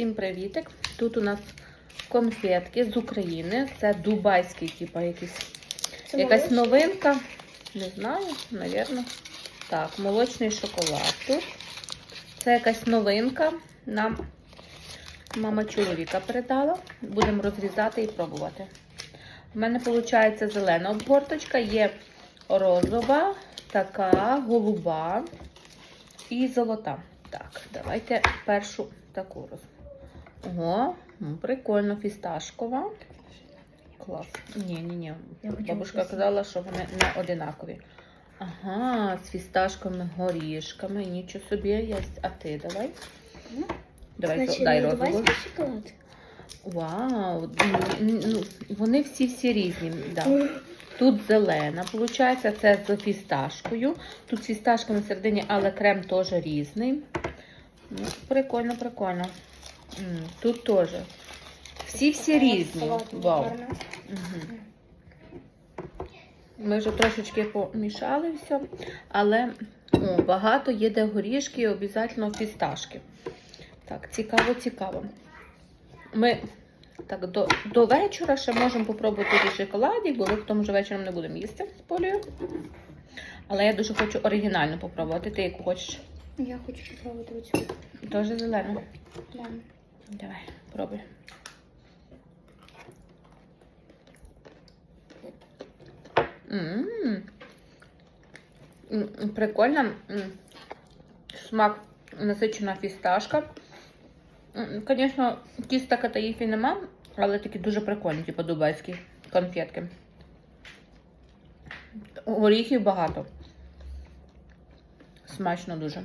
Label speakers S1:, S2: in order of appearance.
S1: Всім привітик! Тут у нас конфетки з України. Це дубайський, типа якийсь.
S2: Це
S1: Якась новинка. Не знаю, навірно. Так, молочний шоколад тут. Це якась новинка. Нам мама чоловіка передала. Будемо розрізати і пробувати. У мене виходить зелена обгорточка, є розова, така, голуба і золота. Так, давайте першу таку роз. Ого, прикольно, фісташкова. Клас. Ні, ні, ні. Бабушка казала, що вони не одинакові. Ага, з фісташками, горішками. Нічого собі є. А ти давай. Давай,
S2: Значить,
S1: дай
S2: не шоколад.
S1: Вау, ну, вони всі всі різні. Да. Тут зелена, виходить, це з фісташкою. Тут фісташка на середині, але крем теж різний. Ну, прикольно, прикольно. М, Тут теж. Всі-всі різні. Вау. Угу. Ми вже трошечки помішали все, але о, багато є де горішки і обов'язково фісташки. Так, цікаво, цікаво. Ми так, до, до вечора ще можемо попробувати ті шоколаді, бо в тому що вечором не будемо їсти з полею. Але я дуже хочу оригінальну попробувати. Ти яку хочеш?
S2: Я хочу попробувати оцю.
S1: Теж зелену.
S2: Да.
S1: Давай, пробуй. Прикольно. Смак насичена фісташка. Звісно, тіста катаїфі нема, але такі дуже прикольні, типу дубайські конфетки. Горіхів багато. Смачно дуже.